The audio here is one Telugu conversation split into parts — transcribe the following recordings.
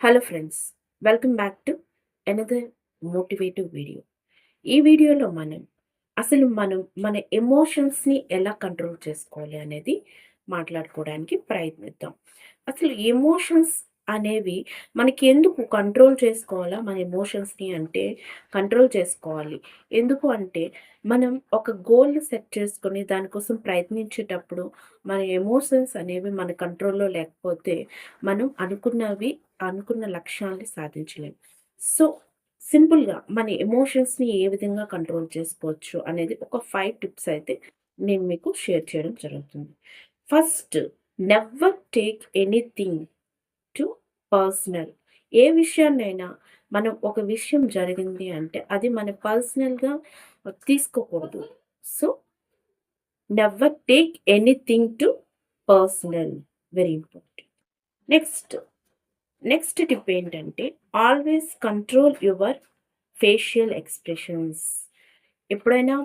Hello friends welcome back to another motivative video ఈ వీడియోలో మనం అసలు మనం మన ఎమోషన్స్ని ఎలా కంట్రోల్ చేసుకోవాలి అనేది మాట్లాడుకోవడానికి ప్రయత్నిద్దాం. అసలు ఎమోషన్స్ అనేవి మనకి ఎందుకు కంట్రోల్ చేసుకోవాలా? మన ఎమోషన్స్ని అంటే కంట్రోల్ చేసుకోవాలి. ఎందుకు అంటే మనం ఒక గోల్ని సెట్ చేసుకొని దానికోసం ప్రయత్నించేటప్పుడు మన ఎమోషన్స్ అనేవి మన కంట్రోల్లో లేకపోతే మనం అనుకున్నవి అనుకున్న లక్ష్యాల్ని సాధించలేం సో సింపుల్గా మన ఎమోషన్స్ని ఏ విధంగా కంట్రోల్ చేసుకోవచ్చు అనేది ఒక ఫైవ్ టిప్స్ అయితే నేను మీకు షేర్ చేయడం జరుగుతుంది. First never take anything too personal ఏ విషయాన్నైనా మనం ఒక విషయం జరిగింది అంటే అది మన పర్సనల్గా తీసుకోకూడదు. So never take anything too personal very important next next tip ఏంటంటే always control your facial expressions ఎప్పుడైనా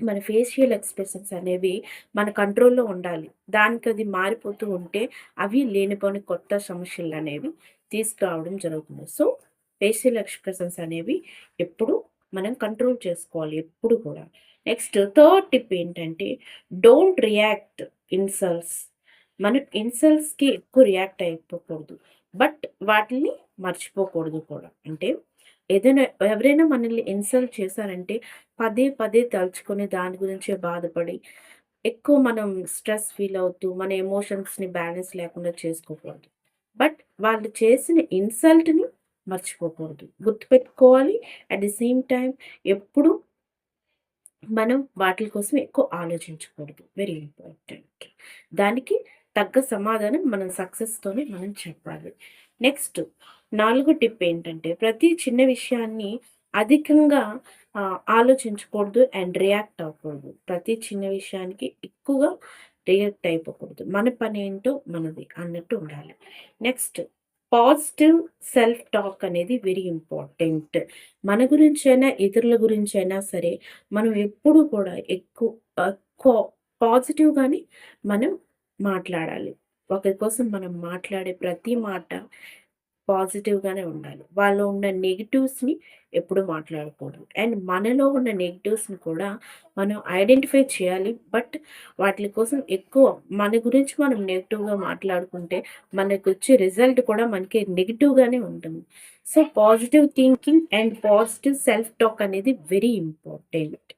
మన ఫేషియల్ ఎక్స్ప్రెషన్స్ అనేవి మన కంట్రోల్లో ఉండాలి. దానికి అది మారిపోతూ ఉంటే అవి లేనిపోని కొత్త సమస్యలు అనేవి తీసుకురావడం జరుగుతుంది. సో ఫేషియల్ ఎక్స్ప్రెషన్స్ అనేవి ఎప్పుడు మనం కంట్రోల్ చేసుకోవాలి ఎప్పుడు కూడా. నెక్స్ట్ థర్డ్ టిప్ ఏంటంటే డోంట్ రియాక్ట్ ఇన్సల్ట్స్ మనం ఇన్సల్ట్స్కి ఎక్కువ రియాక్ట్ అయిపోకూడదు. బట్ వాటిని మర్చిపోకూడదు కూడా. అంటే ఏదైనా ఎవరైనా మనల్ని ఇన్సల్ట్ చేశారంటే పదే పదే తలుచుకొని దాని గురించే బాధపడి ఎక్కువ మనం స్ట్రెస్ ఫీల్ అవుతూ మన ఎమోషన్స్ని బ్యాలెన్స్ లేకుండా చేసుకోకూడదు. బట్ వాళ్ళు చేసిన ఇన్సల్ట్ని మర్చిపోకూడదు. గుర్తుపెట్టుకోవాలి. అట్ ది సేమ్ టైం ఎప్పుడు మనం వాటి కోసం ఎక్కువ ఆలోచించకూడదు. Very important. దానికి తగ్గ సమాధానం మనం సక్సెస్తోనే మనం చెప్పాలి. నెక్స్ట్ నాలుగో టిప్ ఏంటంటే ప్రతి చిన్న విషయాన్ని అధికంగా ఆలోచించకూడదు అండ్ రియాక్ట్ అవ్వకూడదు. ప్రతి చిన్న విషయానికి ఎక్కువగా రియాక్ట్ అయిపోకూడదు. మన పని ఏంటో మనది అన్నట్టు ఉండాలి. నెక్స్ట్ పాజిటివ్ సెల్ఫ్ టాక్ అనేది వెరీ ఇంపార్టెంట్ మన గురించైనా ఇతరుల గురించైనా సరే మనం ఎప్పుడు కూడా ఎక్కువ పాజిటివ్గానే మనం మాట్లాడాలి. ఒకరి కోసం మనం మాట్లాడే ప్రతి మాట పాజిటివ్గానే ఉండాలి. వాళ్ళు ఉన్న నెగిటివ్స్ని ఎప్పుడు మాట్లాడకూడదు. అండ్ మనలో ఉన్న నెగిటివ్స్ని కూడా మనం ఐడెంటిఫై చేయాలి. బట్ వాటి కోసం ఎక్కువ మన గురించి మనం నెగిటివ్గా మాట్లాడుకుంటే మనకు వచ్చే రిజల్ట్ కూడా మనకి నెగిటివ్గానే ఉంటుంది. So positive thinking and positive self talk అనేది వెరీ ఇంపార్టెంట్.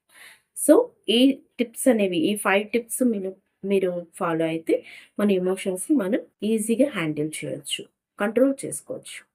సో ఈ టిప్స్ అనేవి ఈ ఫైవ్ టిప్స్ మీరు మీరు ఫాలో అయితే మన ఎమోషన్స్ని మనం ఈజీగా హ్యాండిల్ చేయొచ్చు. కంట్రోల్ చేసుకోవచ్చు.